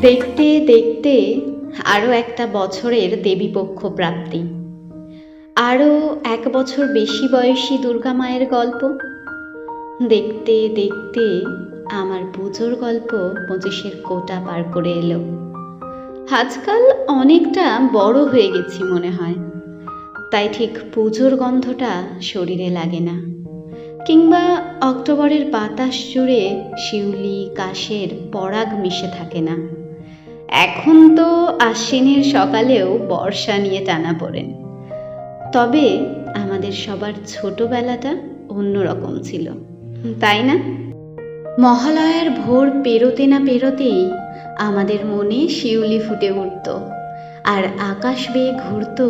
দেখতে দেখতে আরও একটা বছরের দেবীপক্ষ প্রাপ্তি। আরও এক বছর বেশি বয়সী দুর্গা মায়ের গল্প। দেখতে দেখতে আমার পুজোর গল্প পঁচিশের কোটা পার করে এলো। আজকাল অনেকটা বড় হয়ে গেছি মনে হয়। তাই ঠিক পুজোর গন্ধটা শরীরে লাগে না। কিংবা অক্টোবরের বাতাস জুড়ে শিউলি, কাশের পরাগ মিশে থাকে না। এখন তো আশ্বিনের সকালেও বর্ষা নিয়ে টানা পড়েন। তবে আমাদের সবার ছোটবেলাটা অন্যরকম ছিল, তাই না? মহালয়ার ভোর পেরোতে না পেরোতেই আমাদের মনে শিউলি ফুটে উঠত, আর আকাশ বেয়ে ঘুরত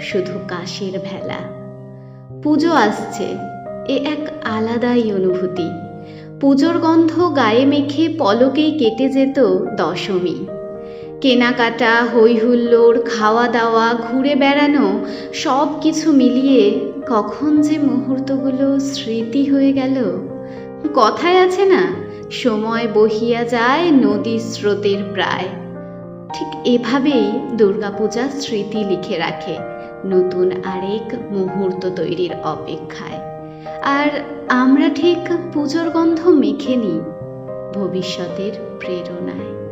শুধু কাশের ভেলা। পুজো আসছে, এ এক আলাদাই অনুভূতি। পুজোর গন্ধ গায়ে মেখে পলকেই কেটে যেত দশমী। কেনাকাটা হই হুল্লোড় খাওয়া দাওয়া ঘুরে বেড়ানো সব কিছু মিলিয়ে কখন যে মুহূর্তগুলো স্মৃতি হয়ে গেল। কথায় আছে না, সময় বহিয়া যায় নদী স্রোতের প্রায়। ঠিক এভাবেই দুর্গাপূজা স্মৃতি লিখে রাখে নতুন আরেক মুহূর্ত তৈরির অপেক্ষায়। আর আমরা ঠিক পুজোর গন্ধ মেখে নিই ভবিষ্যতের প্রেরণায়।